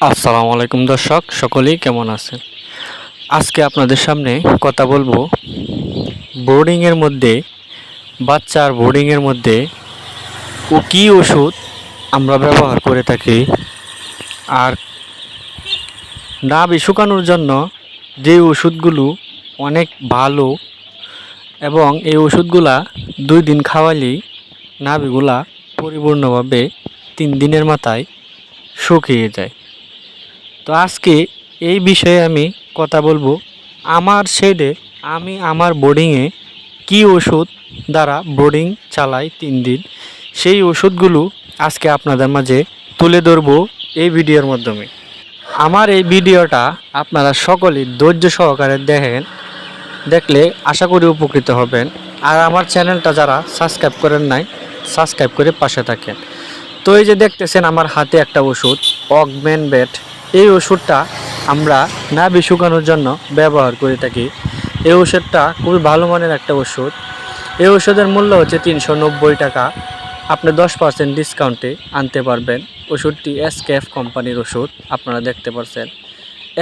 আসসালামু আলাইকুম দর্শক, সকলেই কেমন আছেন? আজকে আপনাদের সামনে কথা বলব বোর্ডিংয়ের মধ্যে, বাচ্চার বোর্ডিংয়ের মধ্যে ও কী ওষুধ আমরা ব্যবহার করে থাকি আর নাভি শুকানোর জন্য যে ওষুধগুলো অনেক ভালো এবং এই ওষুধগুলা দুই দিন খাওয়ালেই নাভিগুলা পরিপূর্ণভাবে তিন দিনের মাথায় শুকিয়ে যায়। তো আজকে এই বিষয়ে আমি কথা বলব। আমার শেডে আমি আমার বোর্ডিংয়ে কি ওষুধ দ্বারা বোর্ডিং চালাই তিন দিন, সেই ওষুধগুলো আজকে আপনাদের মাঝে তুলে ধরবো এই ভিডিওর মাধ্যমে। আমার এই ভিডিওটা আপনারা সকলেই ধৈর্য সহকারে দেখেন, দেখলে আশা করি উপকৃত হবেন। আর আমার চ্যানেলটা যারা সাবস্ক্রাইব করেন নাই সাবস্ক্রাইব করে পাশে থাকেন। তো এই যে দেখতেছেন আমার হাতে একটা ওষুধ অগমেন বেট এই ওষুধটা আমরা নাভি শুকানোর জন্য ব্যবহার করে থাকি। এই ওষুধটা খুবই ভালো মানের একটা ওষুধ। এই ওষুধের মূল্য হচ্ছে তিনশো নব্বই টাকা। আপনি দশ পার্সেন্ট ডিসকাউন্টে আনতে পারবেন। ওষুধটি এসকেএফ কোম্পানির ওষুধ, আপনারা দেখতে পারছেন।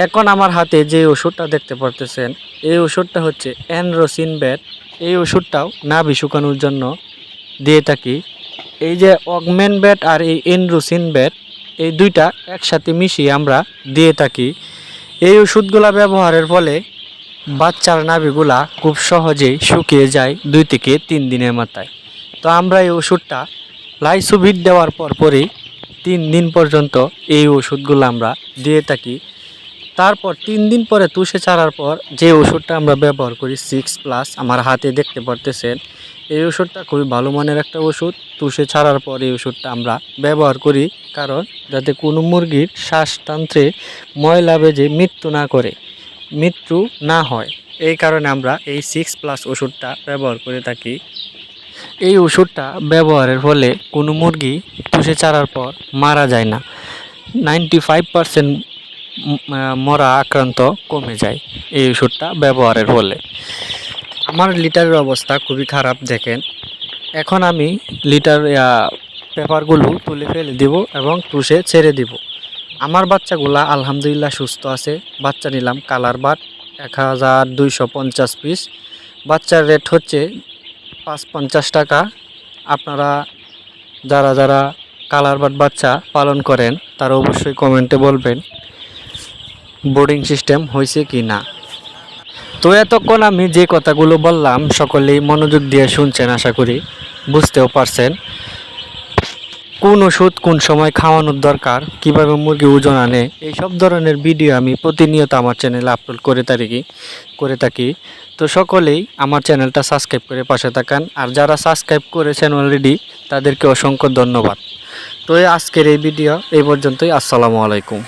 এখন আমার হাতে যে ওষুধটা দেখতে পারতেছেন, এই ওষুধটা হচ্ছে অ্যানরোসিন ব্যাট এই ওষুধটাও নাভি শুকানোর জন্য দিয়ে থাকি। এই যে অগমেন ব্যাট আর এই এনরোসিন ব্যাট এই দুইটা একসাথে মিশিয়ে আমরা দিয়ে থাকি। এই ওষুধগুলা ব্যবহারের ফলে বাচ্চার নাভিগুলা খুব সহজেই শুকিয়ে যায় দুই থেকে তিন দিনের মাথায়। তো আমরা এই ওষুধটা লাইসুবিট দেওয়ার পরপরই তিন দিন পর্যন্ত এই ওষুধগুলো আমরা দিয়ে থাকি। তারপর তিন দিন পরে তুষে ছাড়ার পর যে ওষুধটা আমরা ব্যবহার করি সিক্স প্লাস আমার হাতে দেখতে পারতেছেন এই ওষুধটা খুবই ভালো মানের একটা ওষুধ। তুষে ছাড়ার পর এই ওষুধটা আমরা ব্যবহার করি, কারণ যাতে কোনো মুরগির শ্বাসতন্ত্রে ময়লা বেজে মৃত্যু না করে, মৃত্যু না হয়। এই কারণে আমরা এই সিক্স প্লাস ওষুধটা ব্যবহার করে থাকি। এই ওষুধটা ব্যবহারের ফলে কোনো মুরগি তুষে ছাড়ার পর মারা যায় না। নাইনটি ফাইভ পারসেন্ট মরা আক্রান্ত কমে যায়। এই ওষুধটা ব্যবহারের ফলে। আমার লিটারের অবস্থা খুবই খারাপ, দেখেন। এখন আমি লিটার পেপারগুলো তুলে ফেলে দিব এবং তুষে ছেড়ে দিব। আমার বাচ্চাগুলা আলহামদুলিল্লাহ সুস্থ আছে। বাচ্চা নিলাম কালার বাট এক হাজার দুইশো পঞ্চাশ পিস। বাচ্চার রেট হচ্ছে পাঁচ পঞ্চাশ টাকা। আপনারা যারা যারা কালার বাট বাচ্চা পালন করেন, তারা অবশ্যই কমেন্টে বলবেন। বোর্ডিং সিস্টেম হয়েছে কি না? তো এতক্ষণ আমি যে কথাগুলো বললাম, সকলেই মনোযোগ দিয়ে শুনছেন আশা করি। বুঝতেও পারছেন। কোন ওষুধ কোন সময় খাওয়ানোর দরকার, কীভাবে মুরগি ওজন আনে এই সব ধরনের ভিডিও আমি প্রতিনিয়ত আমার চ্যানেলে আপলোড করে থাকি করে থাকি। তো সকলেই আমার চ্যানেলটা সাবস্ক্রাইব করে পাশে থাকান। আর যারা সাবস্ক্রাইব করেছেন অলরেডি তাদেরকে অসংখ্য ধন্যবাদ। তো আজকের এই ভিডিও এই পর্যন্তই। আসসালামু আলাইকুম।